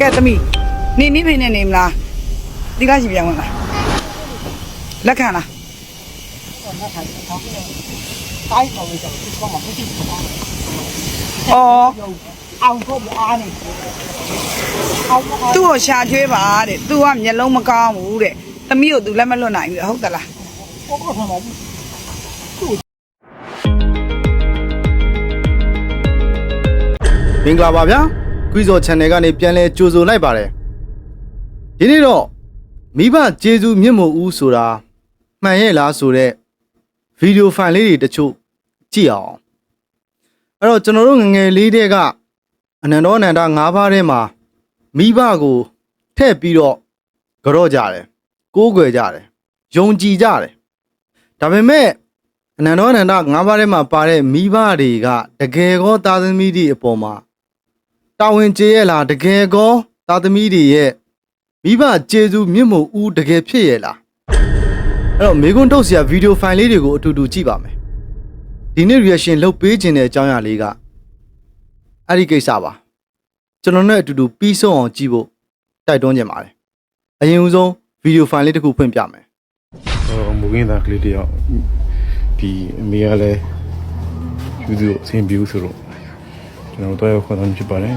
ကဲသမီးနေနေဖိနေနေမလားဒီလားရှိပြန်ဝင်လားလက်ခံလားတိုင်းပေါ်လို့ဆိုတော့မဟုတ်ဘူးဩအောင်ဖို့အားနေအောင်ဖို့သူ့ကိုရှာကျွေးပါတဲ့သူကမျက်လုံးမကောင်းဘူးတဲ့သမီးကိုသူလက်မလွတ်နိုင်ဘူးတဲ့ဟုတ်သလားကိုကိုဆံပါဘူးမင်္ဂလာပါဗျာ ကွီဇော် channel ကနေပြန်လဲကြိုဆိုလိုက်ပါတယ်ဒီနေ့တော့မိဘကျေးဇူးမြင့်မို့ဦးဆိုတာမှန်ရဲ့လားဆိုတော့ဗီဒီယိုဖိုင်လေးတွေတချို့ကြည့်အောင်အဲ့တော့ကျွန်တော်တို့ငယ်ငယ်လေးတဲကအနန္တောအနန္တ၅ပါးထဲမှာမိဘကိုထည့်ပြီးတော့ကြော့ကြတယ်ကိုးကွယ်ကြတယ်ယုံကြည်ကြတယ်ဒါပေမဲ့အနန္တောအနန္တ၅ပါးထဲမှာပါတဲ့မိဘတွေကတကယ်ကောသားသမီးတွေအပေါ်မှာ တာဝန်ကျေရဲ့လားတကယ်ကောသားသမီးတွေရဲ့မိဘကျေးဇူးမြင့်မို့ဦးတကယ်ဖြစ်ရဲ့လားအဲ့တော့မေကွန်းထုတ်စရာဗီဒီယိုဖိုင်လေးတွေကိုအတူတူကြည့်ပါမယ်ဒီနေ့ reaction လုပ်ပေးခြင်းတဲ့အကြောင်းအရာလေးကအဲ့ဒီကိစ္စပါကျွန်တော်နဲ့အတူတူပြီးဆုံးအောင်ကြည့်ဖို့တိုက်တွန်းကြပါတယ်အရင်ဦးဆုံးဗီဒီယိုဖိုင်လေးတစ်ခုဖွင့်ပြမယ်ဟိုမူရင်းသားကလေးတယောက်ဒီအမေကလည်းသူတို့အဆင်ပြေဘူးဆိုတော့ ကျွန်တော်တို့ရောက်ခေါ်တာဖြစ်ပါတယ်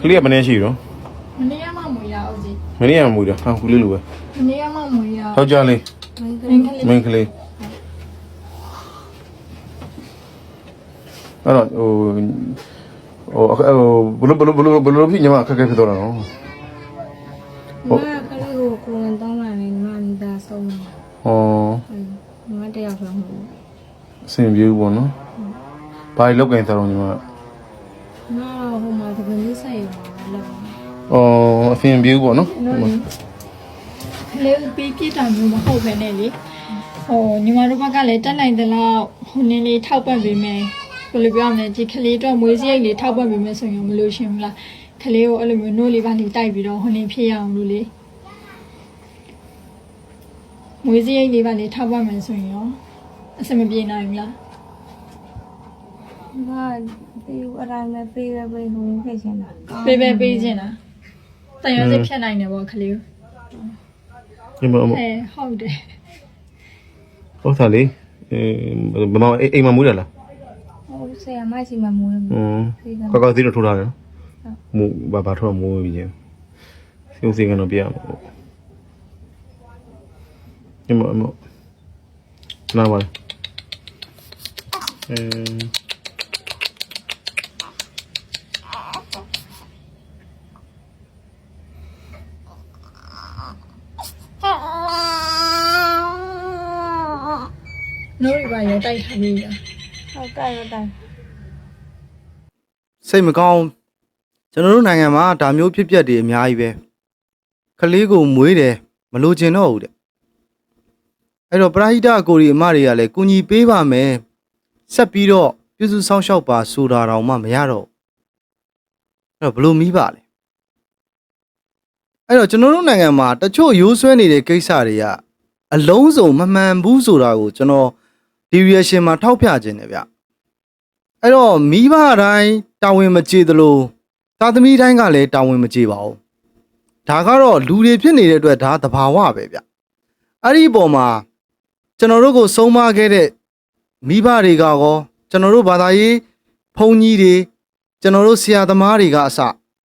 ကလေးကမနေရှိတော့မနေ့ကမှမွေရအောင်ကြီးမနေ့ကမူတာဟာခုလေးလိုပဲမနေ့ကမှမွေရထောက်ကြလေးမင်းကလေးမင်းကလေးအဲ့တော့ဟိုဟိုဘလို့ဘလို့ဘလို့ဘလို့ဖြစ်ညီမအခက်အခဲဖြစ်တော့တာနော်မကလေးကိုကိုယ်တောင်းလာနေညီမမိသားဆုံးတယ်ဟောညီမတယောက်ဆုံးဘူး အဆင်ပြေဘူးပေါ့နော်ဘာလောက်ကင်စားတော့ညီမငါတော့ဟိုမှာတပင်းလေးဆိုင်ရပါလောက်အော်အဆင်ပြေဘူးပေါ့နော်နော်လေပြီးပြတာမျိုးမဟုတ်ပဲနဲ့လေဟိုညီမတို့ဘက်ကလည်းတက်နိုင်တဲ့လောက်ဟိုနည်းလေးထောက်ပံ့ပေးမယ်ဘယ်လိုပြောရမလဲဒီကလေးတော့မွေးစရိတ်လေးထောက်ပံ့ပေးမယ်ဆိုရင်မလို့ရှင်ဘူးလားကလေးကိုအဲ့လိုမျိုးနို့လေးပါလေးတိုက်ပြီးတော့ဟိုနေဖြစ်ရအောင်လို့လေမွေးစရိတ်လေးပါလေးထောက်ပံ့မယ်ဆိုရင်ရော အဆင်မပြေနိုင်ဘူးလားဘာဒီအတိုင်းပဲပေးပဲပေးဟိုဖြစ်ချင်တာပေးပေးပေးခြင်းလားတန်ရုံးစိတ်ဖြတ်နိုင်တယ်ပေါ့ကလေးကိုညီမအဲဟုတ်တယ်ဟုတ်သားလေးအဲမမအိမ်မမူးရလားဟိုဆရာမရှိမှမွေးอืมပေးတာကောက်ကောက်သေးတော့ထိုးထားတယ်မူဘာဘာထိုးမူးပြီးချင်းစီဦးစီကတော့ပြရမှာပေါ့ညီမအမနားပါလေ အဲနိုးရီပါရောတိုက်ထားပြီးတာဟုတ်ကဲ့ဟုတ်တယ်စိတ်မကောင်းကျွန်တော်တို့နိုင်ငံမှာဒါမျိုးဖြစ်ပျက်တွေအများကြီးပဲကလေးကိုမွေးတယ်မလိုချင်တော့ဘူးတဲ့အဲ့တော့ပရာဟိတကိုရီအမတွေကလည်းကူညီပေးပါမယ် ဆက်ပြီးတော့ပြုစုစောင့်ရှောက်ပါဆိုတာတောင်မှမရတော့ဘူးအဲ့တော့ဘလို့မိပါလဲအဲ့တော့ကျွန်တော်တို့နိုင်ငံမှာတချို့ရိုးဆွဲနေတဲ့ကိစ္စတွေကအလုံးစုံမမှန်ဘူးဆိုတာကိုကျွန်တော်ဒီ reaction မှာထောက်ပြခြင်းတယ်ဗျအဲ့တော့မိဘတိုင်းတာဝန်မကျေသလိုသားသမီးတိုင်းကလည်းတာဝန်မကျေပါဘူးဒါကတော့လူတွေဖြစ်နေတဲ့အတွက်ဒါသဘာဝပဲဗျအဲ့ဒီအပေါ်မှာကျွန်တော်တို့ကိုဆုံးမခဲ့တဲ့ မိဘတွေကကောကျွန်တော်တို့ဘာသာရေးဘုန်းကြီးတွေကျွန်တော်တို့ဆရာသမားတွေကအစ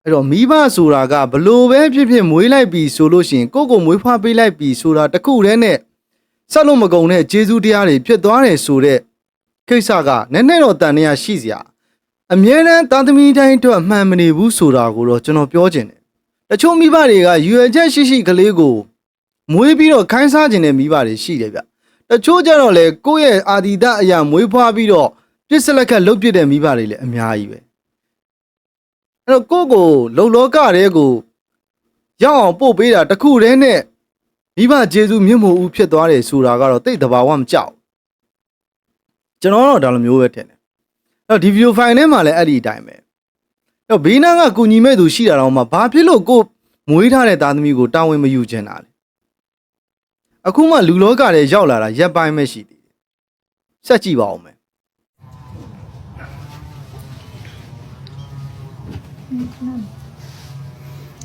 အဲ့တော့မိဘဆိုတာကဘလို့ပဲဖြစ်ဖြစ်မွေးလိုက်ပြီဆိုလို့ရှိရင်ကိုယ့်ကိုမွေးဖွားပေးလိုက်ပြီဆိုတာတခုတည်းနဲ့ဆက်လို့မကုန်တဲ့ဂျေဇူးတရားတွေဖြစ်သွားတယ်ဆိုတဲ့ကိစ္စကနည်းနည်းတော့တန်နေရရှိစရာအမြဲတမ်းသားသမီးတိုင်းအတွက်မှန်မနေဘူးဆိုတာကိုတော့ကျွန်တော်ပြောချင်တယ်တချို့မိဘတွေကရွယ်ချက်ရှိရှိကလေးကိုမွေးပြီးတော့ခိုင်းစားခြင်းတဲ့မိဘတွေရှိတယ်ဗျ တချို့ကြတော့လေကိုယ့်ရဲ့အာဒီတအရာမွေးဖွားပြီးတော့ပြစ်စလက်ခတ်လုတ်ပြစ်တဲ့မိဘတွေလည်းအများကြီးပဲအဲ့တော့ကိုယ့်ကိုလုံလောကတဲ့ကိုရောက်အောင်ပို့ပေးတာတခုတည်းနဲ့မိဘကျေးဇူးမြင့်မို့ဦးဖြစ်သွားတယ်ဆိုတာကတော့တိတ်တဘာဝမကြောက်ကျွန်တော်တော့ဒါလိုမျိုးပဲထင်တယ်အဲ့တော့ဒီဗီဒီယိုဖိုင်ထဲမှာလည်းအဲ့ဒီအတိုင်းပဲအဲ့တော့ဘေးနားကကုညီမဲ့သူရှိတာတော့မှဘာဖြစ်လို့ကိုမွေးထားတဲ့သားသမီးကိုတာဝန်မယူချင်တာလဲ အခုမှလူလောကထဲရောက်လာတာရက်ပိုင်းပဲရှိသေးတယ်ဆက်ကြည့်ပါဦးမယ်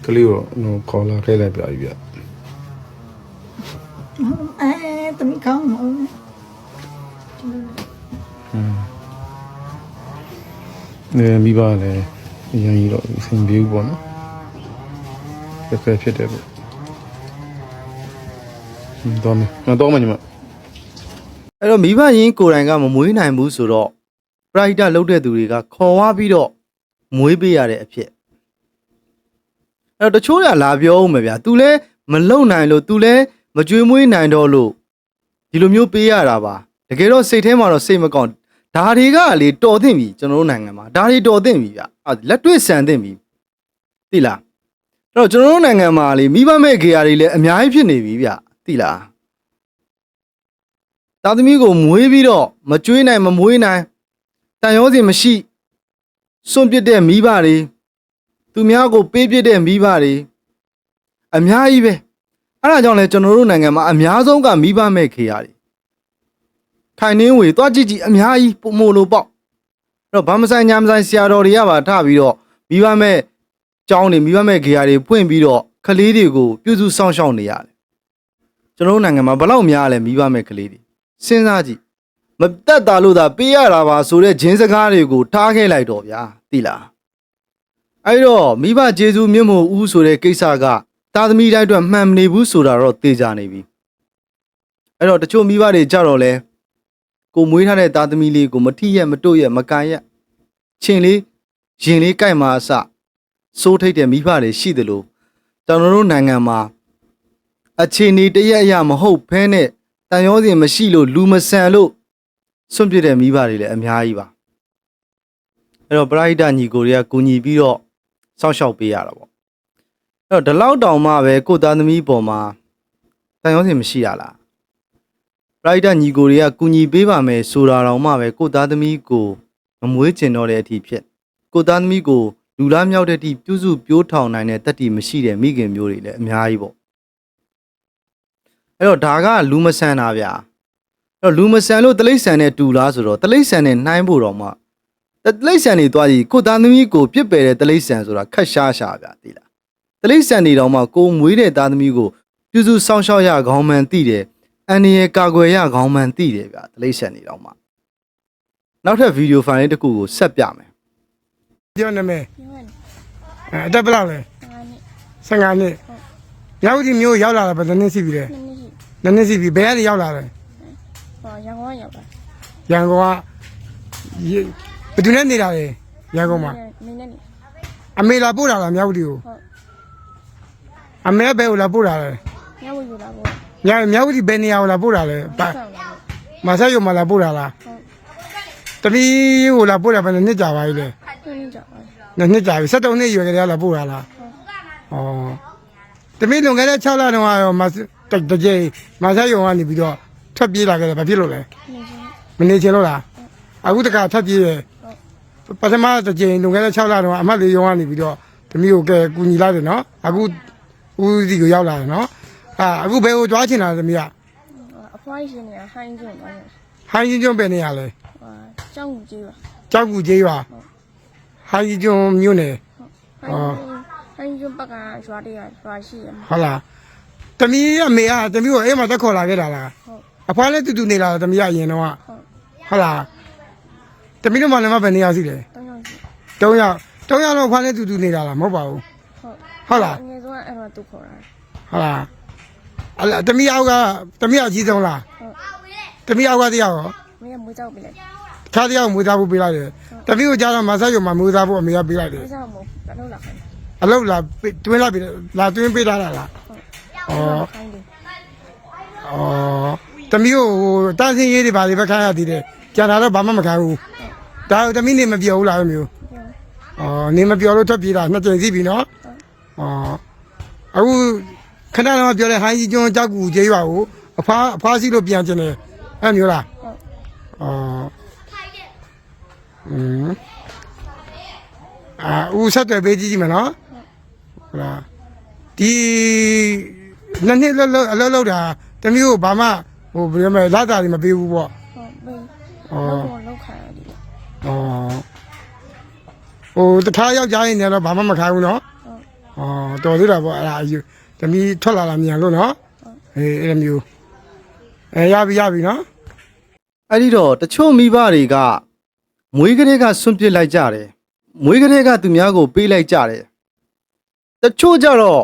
ကလေးကိုဟိုခေါ်လာခဲ့လိုက်ပြပြီဗျအဲတမီကောင်းမအောင်နေမိဘလည်းအရင်ကြီးတော့အဆင်ပြေဘူးပေါ့နော်ကဲကဲဖြစ်တယ်ပေါ့ဟင်း တော့မယ်ငါတော့မှညီမအဲ့တော့မိဘရင်းကိုယ်တိုင်ကမမွေးနိုင်ဘူးဆိုတော့ပရိုက်တာလုပ်တဲ့သူတွေကခေါ်ဝါပြီးတော့မွေးပေးရတဲ့အဖြစ်အဲ့တော့တချို့ကလာပြောဦးမယ်ဗျာ तू လဲမလုံနိုင်လို့ तू လဲမကြွေးမွေးနိုင်တော့လို့ဒီလိုမျိုးပေးရတာပါတကယ်တော့စိတ်ထဲမှာတော့စိတ်မကောင်းဒါတွေကလေတော်သင့်ပြီကျွန်တော်တို့နိုင်ငံမှာဒါတွေတော်သင့်ပြီဗျာအဲ့လက်တွေ့ဆန်သင့်ပြီသိလားအဲ့တော့ကျွန်တော်တို့နိုင်ငံမှာလေမိဘမဲ့ခေယာတွေလည်းအများကြီးဖြစ်နေပြီဗျာ သိလားသားသမီးကိုမွေးပြီးတော့မကြွေးနိုင်မမွေးနိုင်တန်ရောစင်မရှိစွန့်ပစ်တဲ့မိဘတွေသူများကိုပေးပစ်တဲ့မိဘတွေအများကြီးပဲအဲ့ဒါကြောင့်လဲကျွန်တော်တို့နိုင်ငံမှာအများဆုံးကမိဘမဲ့ခေရတယ်ထိုင်နှင်းဝေသွားကြည့်ကြည့်အများကြီးပုံမို့လို့ပေါ့အဲ့တော့ဗမဆိုင်ညာမဆိုင်ဆရာတော်တွေကပါထပြီးတော့မိဘမဲ့ကျောင်းတွေမိဘမဲ့ခေရတွေဖွင့်ပြီးတော့ကလေးတွေကိုပြုစုစောင့်ရှောက်နေရတယ် ကျွန်တော်တို့နိုင်ငံမှာဘယ်လောက်များလဲမိဘမဲ့ကလေးတွေစဉ်းစားကြည့်မတက်တာလို့သာပေးရတာပါဆိုတဲ့ဂျင်းစကားတွေကိုထားခဲ့လိုက်တော့ဗျာသိလားအဲ့တော့မိဘကျေးဇူးမြင့်မို့ဦးဆိုတဲ့ကိစ္စကသားသမီးတိုင်းအတွက်မှန်မနေဘူးဆိုတာတော့သိကြနေပြီအဲ့တော့တချို့မိဘတွေကြတော့လဲကိုမွေးထားတဲ့သားသမီးလေးကိုမထိရက်မတို့ရက်မကန်ရက်ချင်းလေးရင်လေးကြိုက်မှာအစစိုးထိတ်တဲ့မိဘတွေရှိတယ်လို့ကျွန်တော်တို့နိုင်ငံမှာ အခြေအနေတရက်အရမဟုတ်ဘဲနဲ့တန်ရောစင်မရှိလို့လူမဆန်လို့စွန့်ပစ်တဲ့မိဘတွေလည်းအများကြီးပါအဲ့တော့ပရိုက်တာညီကိုတွေကကူညီပြီးတော့စောင့်ရှောက်ပေးရတာပေါ့အဲ့တော့ဒီလောက်တောင်မှပဲကိုယ့်သားသမီးပေါ်မှာတန်ရောစင်မရှိရလားပရိုက်တာညီကိုတွေကကူညီပေးပါမယ်ဆိုတာတောင်မှပဲကိုယ့်သားသမီးကိုမမွေးကျင်တော့တဲ့အထိဖြစ်ကိုယ့်သားသမီးကိုလူလားမြောက်တဲ့အထိပြုစုပြိုးထောင်နိုင်တဲ့တတ္တိမရှိတဲ့မိခင်မျိုးတွေလည်းအများကြီးပေါ့ အဲ့တော့ဒါကလူမဆန်တာဗျာအဲ့တော့လူမဆန်လို့တလိษံနဲ့တူလားဆိုတော့တလိษံနဲ့နှိုင်းဖို့တော့မှတလိษံနေသွားကြည့်ကိုသားသမီးကိုပြစ်ပယ်တဲ့တလိษံဆိုတာခက်ရှားရှားဗျာသိလားတလိษံနေတော့မှကိုမွေးတဲ့သားသမီးကိုပြုစုစောင့်ရှောက်ရခေါင်းမှန်သိတယ်အန်ဒီရဲ့ကာကွယ်ရခေါင်းမှန်သိတယ်ဗျာတလိษံနေတော့မှနောက်ထပ်ဗီဒီယိုဖိုင်လေးတစ်ခုကိုဆက်ပြမယ် ပြောနေမယ် ပြောရတယ် အဲအသက်ဘယ်လောက်လဲ ငါနဲ့ 15နှစ်ရောက်ဒီမျိုးရောက်လာတာဘယ်နှစ်နှစ်ရှိပြီလဲ နှစ် နှစ်ရှိနှစ်နှစ်ရှိပြီဘယ်ကနေရောက်လာလဲဟောရန်ကုန်ကရောက်တာရန်ကုန်ကရေဘယ်သူနဲ့နေတာလဲရန်ကုန်မှာမင်းနဲ့နေအမေလာပို့တာလားမြောက်ဒီကိုဟုတ်အမေကဘယ်ကိုလာပို့တာလဲညဝယူလာပေါ့ညမြောက်ဒီဘယ်နေရာကိုလာပို့တာလဲပါဆောက်လာပေါ့မဆရုံမှာလာပို့တာလားဟုတ်တမီးကိုလာပို့တာဘယ်နှစ်နှစ်ကြာပါပြီလဲနှစ်နှစ်ကြောက်ပါနှစ်နှစ်ကြာပြီ73နှစ်ရွယ်ကလေးကလာပို့တာလားဩ တမီးလွန်ခဲ့တဲ့6လတုန်းကတော့မဆတကြိမ်မဆရုံကနေပြီးတော့ထွက်ပြေးလာခဲ့တယ်ဘာဖြစ်လို့လဲနေချင်းမနေချင်လို့လားအခုတခါထပ်ပြေးရပထမတစ်ကြိမ်လွန်ခဲ့တဲ့6လတော့အမတ်လေးရုံးကနေပြီးတော့တမီးကိုကဲကူညီလိုက်တယ်နော်အခုဦးစီကိုရောက်လာတယ်နော်အာအခုဘယ်ကိုကြွားချင်တာလဲတမီးကအဖွားရှင်နေဟိုင်းကျုံသွားတယ်ဟိုင်းကြီးကျွန်းပဲနေရလဲဟောကြောက်ကူကြီးပါကြောက်ကူကျေးရွာဟိုင်းကြီးကျွန်းမြို့နယ်ဟိုင်း ဟိုင်းကျုံဘက်ကရွာတည်းရွာရှိရမှာဟုတ်လားတမီးအမေကတမီးကိုအိမ်မှာတက်ခေါ်လာခဲ့တာလားဟုတ်အဖွားလည်းတူတူနေလာတာတမီးကအရင်တော့ဟုတ်ဟုတ်လားတမီးတို့မှလည်းမဘယ်နေရာရှိလဲတောင်းကြောင်ရှိ၃ယောက်၃ယောက်တော့အဖွားလည်းတူတူနေတာလားမဟုတ်ပါဘူးဟုတ်ဟုတ်လားငယ်ဆုံးကအဲ့တော့သူ့ခေါ်တာဟုတ်လားအလားတမီးအောက်ကတမီးအကြီးဆုံးလားဟုတ်တမီးအောက်ကတယောက်ရောမင်းကမွေးကြောက်ပြီလေခြားတယောက်မွေးသားဖို့ပေးလိုက်တယ်တမီးကိုကြားတော့မဆတ်ရုံမှာမွေးသားဖို့အမေကပေးလိုက်တယ်မွေးကြောက်မို့ကလုံးလာခိုင်း အလုပ်လာပေးတွင်းလာပြီလာတွင်းပေးထားတာလားဩခိုင်းတယ်ဩတမီးကိုဟိုတန်းစင်းရေးတွေပါလေပဲခိုင်းရသေးတယ်ကျန်တာတော့ဘာမှမခိုင်းဘူးဒါတမီးနေမပြောဘူးလားမျိုးဩနေမပြောလို့ထွက်ပြေးတာနှစ်ကြိမ်စီးပြီနော်ဩအခုခဏတော့ပြောလဲဟိုင်းကြီးကျွန်းကြောက်ကူကျေးရွာကိုအဖားအဖားစီလို့ပြန်ကျင်တယ်အဲ့မျိုးလားဟုတ်ဩอืมအာဦးဆက်တယ်ပေးကြည့်ကြည့်မယ်နော် ဟုတ်လားဒီနှစ်နှစ်လောက်လောက်အလောက်လောက်တာတမျိုးကိုဘာမှဟိုဘယ်လိုမလဲလာတာတွေမပေးဘူးပေါ့ဟုတ်ပြီဩလောက်တော့လောက်ခိုင်းရတယ်ဩဟိုတထားယောက်ျားရင်လည်းတော့ဘာမှမခိုင်းဘူးနော်ဩတော်သေးတာပေါ့အဲ့ဒါအယူသမီးထွက်လာတာမြန်လို့နော်အေးအဲ့လိုမျိုးအဲရပြီရပြီနော်အဲ့ဒီတော့တချို့မိဘတွေကမွေးကလေးကဆွန့်ပစ်လိုက်ကြတယ်မွေးကလေးကသူများကိုပေးလိုက်ကြတယ် တချို့ကြတော့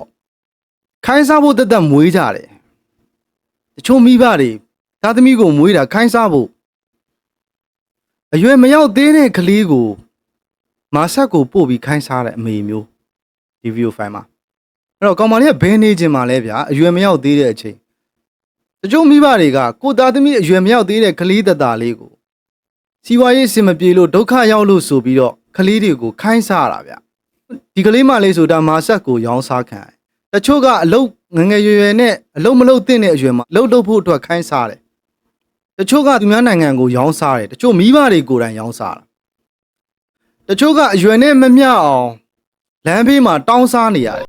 ခိုင်းစားဖို့တက်တက်မွေးကြတယ်တချို့မိဘတွေသားသမီးကိုမွေးတာခိုင်းစားဖို့အရွယ်မရောက်သေးတဲ့ကလေးကိုမာဆက်ကိုပို့ပြီးခိုင်းစားတဲ့အမေမျိုးဒီဗီဒီယိုဖိုင်မှာအဲ့တော့ကောင်မလေးကဘယ်နေခြင်းမှာလဲဗျာအရွယ်မရောက်သေးတဲ့အချိန်တချို့မိဘတွေကကိုသားသမီးအရွယ်မရောက်သေးတဲ့ကလေးတသားလေးကိုစီဝါရေးစင်မပြေလို့ဒုက္ခရောက်လို့ဆိုပြီးတော့ကလေးတွေကိုခိုင်းစားရတာဗျ ဒီကလေးမလေးဆိုတာမာဆက်ကိုရောင်းစားခံရတယ်တချို့ကအလုတ်ငယ်ငယ်ရွယ်ရွယ်နဲ့အလုတ်မလုတ်သင့်တဲ့အရွယ်မှာအလုတ်လုပ်ဖို့အတွက်ခိုင်းစားတယ်တချို့ကသူများနိုင်ငံကိုရောင်းစားတယ်တချို့မိဘတွေကိုယ်တိုင်ရောင်းစားတာတချို့ကအရွယ်နဲ့မမျှအောင်လမ်းဘေးမှာတောင်းစားနေရတယ်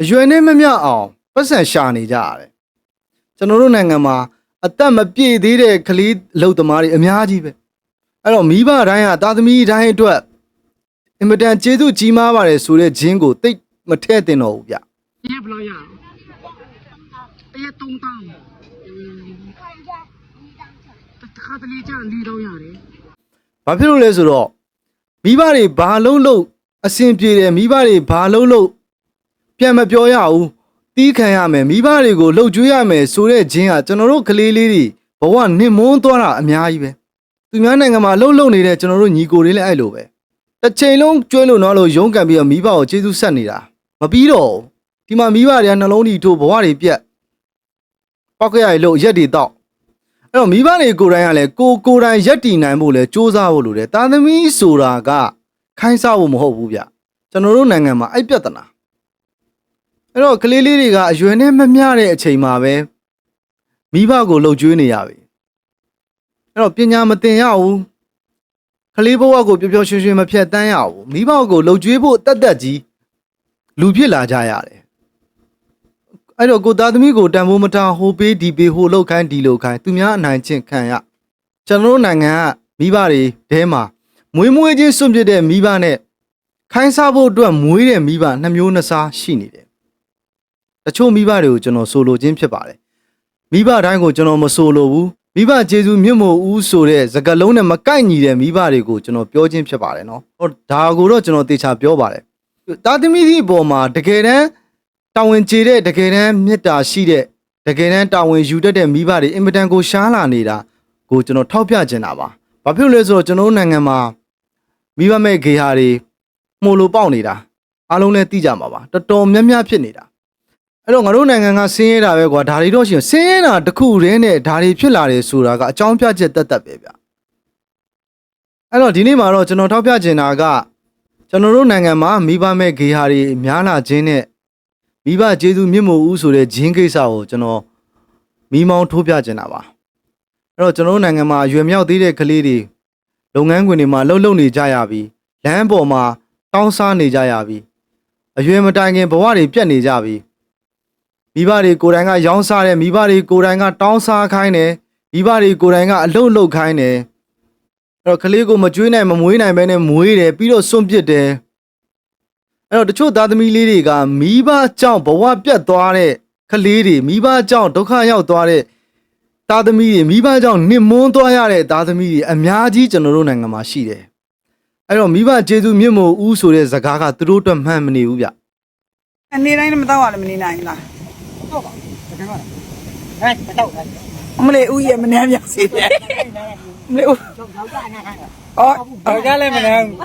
အရွယ်နဲ့မမျှအောင်ပတ်စံရှာနေကြရတယ်ကျွန်တော်တို့နိုင်ငံမှာအသက်မပြည့်သေးတဲ့ကလေးအလုပ်သမားတွေအများကြီးပဲအဲ့တော့မိဘတိုင်းကသားသမီးတိုင်းအတွက်အ င်မတန်ကျေးဇူးကြီးမားပါတယ်ဆိုတဲ့ဂျင်းကိုတိတ်မထည့်တင်တော့ဘူးဗျရေဘလောက်ရအောင်တရက်3တောင်းတခါတလေကျ4တောင်းရတယ်။ဘာဖြစ်လို့လဲဆိုတော့မိဘတွေဘာလုံးလို့အဆင်ပြေတယ်မိဘတွေဘာလုံးလို့ပြန်မပြောရဘူး။တီးခံရမယ်မိဘတွေကိုလှုပ်ကြွေးရမယ်ဆိုတဲ့ဂျင်းကကျွန်တော်တို့ကလေးလေးတွေဘဝနစ်မွန်းသွားတာအများကြီးပဲ။သူများနိုင်ငံမှာလှုပ်လှုပ်နေတဲ့ကျွန်တော်တို့ညီကိုတွေလည်းအဲ့လိုပဲ။ တစ်ချိန်လုံးကျွေးလို့တော့လို့ရုန်းကန်ပြီးတော့မိဘကိုကျေးဇူးဆက်နေတာမပြီးတော့ဘူးဒီမှာမိဘတွေကနှလုံးထီထိုးဘဝတွေပြက်ပောက်ကရည်လို့ရက်တွေတော့အဲ့တော့မိဘတွေကိုယ်တိုင်ကလည်းကိုကိုယ်တိုင်ရက်တည်နိုင်ဖို့လဲစ조사ဖို့လိုတယ်တာသမီဆိုတာကခိုင်းစားဖို့မဟုတ်ဘူးဗျကျွန်တော်တို့နိုင်ငံမှာအဲ့ပြဿနာအဲ့တော့ကလေးလေးတွေကအရွယ်နဲ့မမျှတဲ့အချိန်မှာပဲမိဘကိုလှုပ်ကြွေးနေရပြီအဲ့တော့ပညာမသင်ရဘူး ကလေးဘဝကိုပျော်ပျော်ရွှင်ရွှင်မဖြတ်တန်းရဘူးမိဘကိုလှုပ်ကြွေးဖို့တတ်တတ်ကြီးလူဖြစ်လာကြရတယ်အဲ့တော့ကိုသားသမီးကိုတန်ဖိုးမထားဟိုပေးဒီပေးဟိုလောက်ခိုင်းဒီလောက်ခိုင်းသူများအနိုင်ကျင့်ခံရကျွန်တော်တို့နိုင်ငံကမိဘတွေတဲမှာမွေးမွေးချင်းစွန့်ပစ်တဲ့မိဘနဲ့ခိုင်းစားဖို့အတွက်မွေးတဲ့မိဘနှစ်မျိုးနှစ်စားရှိနေတယ်တချို့မိဘတွေကိုကျွန်တော်ဆိုလိုခြင်းဖြစ်ပါတယ်မိဘတိုင်းကိုကျွန်တော်မဆိုလိုဘူး မိဘကျေးဇူးမြတ်မို့ဦးဆိုတဲ့စကားလုံးနဲ့မကိုက်ညီတဲ့မိဘတွေကိုကျွန်တော်ပြောခြင်းဖြစ်ပါတယ်နော်ဟောဒါကိုတော့ကျွန်တော်တေချာပြောပါတယ်တာသမီးဒီအပေါ်မှာတကယ်တမ်းတာဝန်ကျေတဲ့တကယ်တမ်းမေတ္တာရှိတဲ့တကယ်တမ်းတာဝန်ယူတတ်တဲ့မိဘတွေအင်မတန်ကိုရှားလာနေတာကိုကျွန်တော်ထောက်ပြချင်တာပါ။ဘာဖြစ်လို့လဲဆိုတော့ကျွန်တော်တို့နိုင်ငံမှာမိဘမဲ့ဂေဟာတွေမှုလိုပေါက်နေတာအားလုံးလည်းသိကြမှာပါတော်တော်များများဖြစ်နေတာ အဲ့တော့ငါတို့နိုင်ငံကဆင်းရဲတာပဲကွာဒါတွေတော့ရှိရင်ဆင်းရဲတာတစ်ခုတည်းနဲ့ဒါတွေဖြစ်လာတယ်ဆိုတာကအကြောင်းပြချက်တက်တက်ပဲဗျအဲ့တော့ဒီနေ့မှာတော့ကျွန်တော်ထောက်ပြချင်တာကကျွန်တော်တို့နိုင်ငံမှာမိဘမဲ့ဂေဟာတွေများလာခြင်းနဲ့မိဘကျေးဇူးမြင့်မို့ဦးဆိုတဲ့ဂျင်းကိစ္စကိုကျွန်တော်မိမောင်းထိုးပြချင်တာပါအဲ့တော့ကျွန်တော်တို့နိုင်ငံမှာရွယ်မြောက်သေးတဲ့ကလေးတွေလုပ်ငန်းခွင်တွေမှာလှုပ်လှုပ်နေကြရပြီလမ်းပေါ်မှာတောင်းစားနေကြရပြီအရွယ်မတိုင်ခင်ဘဝတွေပြတ်နေကြပြီ မိဘတွေကိုယ်တိုင်ကရောင်းစားတယ်မိဘတွေကိုယ်တိုင်ကတောင်းစားခိုင်းတယ်မိဘတွေကိုယ်တိုင်ကအလုတ်လုတ်ခိုင်းတယ်အဲ့တော့ကလေးကိုမကြွေးနိုင်မမွေးနိုင်ဘဲနဲ့မွေးတယ်ပြီးတော့စွန့်ပစ်တယ်အဲ့တော့တချို့သားသမီးလေးတွေကမိဘကြောင့်ဘဝပြတ်သွားတဲ့ကလေးတွေမိဘကြောင့်ဒုက္ခရောက်သွားတဲ့သားသမီးတွေမိဘကြောင့်နှင်မွန်းသွားရတဲ့သားသမီးတွေအများကြီးကျွန်တော်တို့နိုင်ငံမှာရှိတယ်။အဲ့တော့မိဘကျေးဇူးမြင့်မို့ဦးဆိုတဲ့ဇကားကသူတို့အတွက်မှန်မနေဘူးဗျအနေတိုင်းလည်းမတော့ရလည်းမနေနိုင်ဘူးလားဟု တ်ပါဘူးတကယ်ပါအဲ့မတော့ဘူးအမလေးဦးရဲ့မနှမ်းပြစီတယ်အမလေးဦးတော့တော့ကနာတာအော်တော့ကလည်းမနာဘူး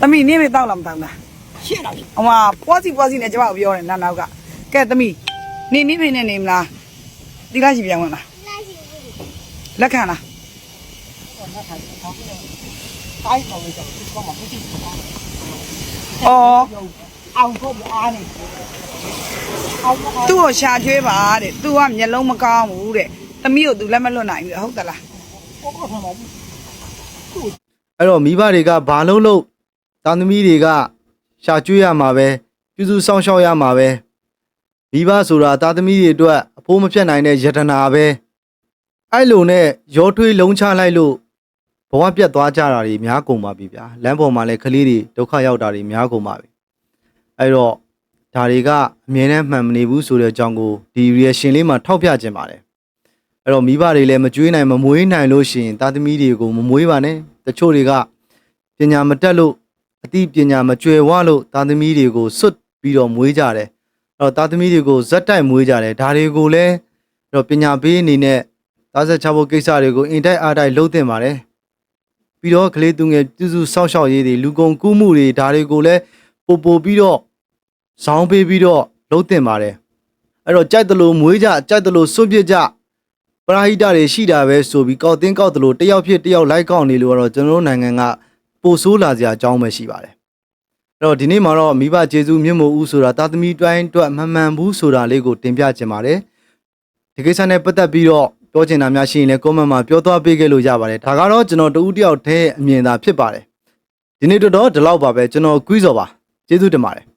သမီးနေမေတောက်လားမတောက်လားရှင်းတော့အမပွားစီပွားစီနဲ့ကျမကိုပြောတယ်နာနောက်ကကဲသမီးနေနေဖေနဲ့နေမလားဒီလားရှိပြန်ဝင်လားလက်ခံလားတိုင်းပေါ်လို့ဆိုတော့မဟုတ်ဘူးအော် အောင်ဖို့အားနေအောင်အောင်သူ့ကိုရှာကျွေးပါတဲ့သူကမျက်လုံးမကောင်းဘူးတဲ့သမီးကိုသူလက်မလွတ်နိုင်ဘူးဟုတ်သလားကိုကိုဆောင်ပါဘူး။အဲ့တော့မိဘတွေကဘာလုံးလို့သားသမီးတွေကရှာကျွေးရမှာပဲပြုစုစောင့်ရှောက်ရမှာပဲမိဘဆိုတာသားသမီးတွေအတွက်အဖိုးမဖြတ်နိုင်တဲ့ယတနာပဲအဲ့လိုနဲ့ရောထွေးလုံးချလိုက်လို့ဘဝပြတ်သွားကြတာတွေများကုန်ပါပြီဗျာလမ်းပေါ်မှာလည်းကလေးတွေဒုက္ခရောက်တာတွေများကုန်ပါပြီ အဲ့တော့ဒါတွေကအမြဲတမ်းမှန်မနေဘူးဆိုတဲ့အကြောင်းကိုဒီ reaction လေးမှာထောက်ပြခြင်းပါတယ်အဲ့တော့မိဘတွေလည်းမကြွေးနိုင်မမွေးနိုင်လို့ရှိရင်သားသမီးတွေကိုမမွေးပါနဲ့တချို့တွေကပညာမတက်လို့အသိပညာမကျွယ်ဝလို့သားသမီးတွေကိုစွတ်ပြီးတော့မွေးကြတယ်အဲ့တော့သားသမီးတွေကိုဇက်တိုက်မွေးကြတယ်ဒါတွေကိုလည်းအဲ့တော့ပညာပေးအနေနဲ့သားဆက်ချဖို့ကိစ္စတွေကိုအင်တိုက်အားတိုက်လုပ်သင့်ပါတယ်ပြီးတော့ကလေးသူငယ်ပြုစုစောင့်ရှောက်ရေးတွေလူကုန်ကူးမှုတွေဒါတွေကိုလည်းပို့ပို့ပြီးတော့ ဇောင်းပေးပြီးတော့လုံးတင်ပါတယ်အဲ့တော့ကြိုက်တယ်လို့မွေးကြကြိုက်တယ်လို့စွန့်ပစ်ကြပရာဟိတတွေရှိတာပဲဆိုပြီးကောက်တင်းကောက်တယ်လို့တယောက်ဖြစ်တယောက်လိုက်ကောက်နေလို့ကတော့ကျွန်တော်တို့နိုင်ငံကပိုဆိုးလာစရာအကြောင်းပဲရှိပါတယ်အဲ့တော့ဒီနေ့မှာတော့မိဘကျေးဇူးမြတ်မို့ဦးဆိုတာတာသမီတိုင်းအတွက်မမှန်ဘူးဆိုတာလေးကိုတင်ပြခြင်းပါတယ်ဒီကိစ္စနဲ့ပတ်သက်ပြီးတော့ပြောချင်တာများရှိရင်လည်း comment မှာပြောသွားပေးခဲ့လို့ရပါတယ်ဒါကတော့ကျွန်တော်တဦးတယောက်တည်းအမြင်သာဖြစ်ပါတယ်ဒီနေ့တော့ဒီလောက်ပါပဲကျွန်တော်ကွီးစော်ပါကျေးဇူးတင်ပါတယ်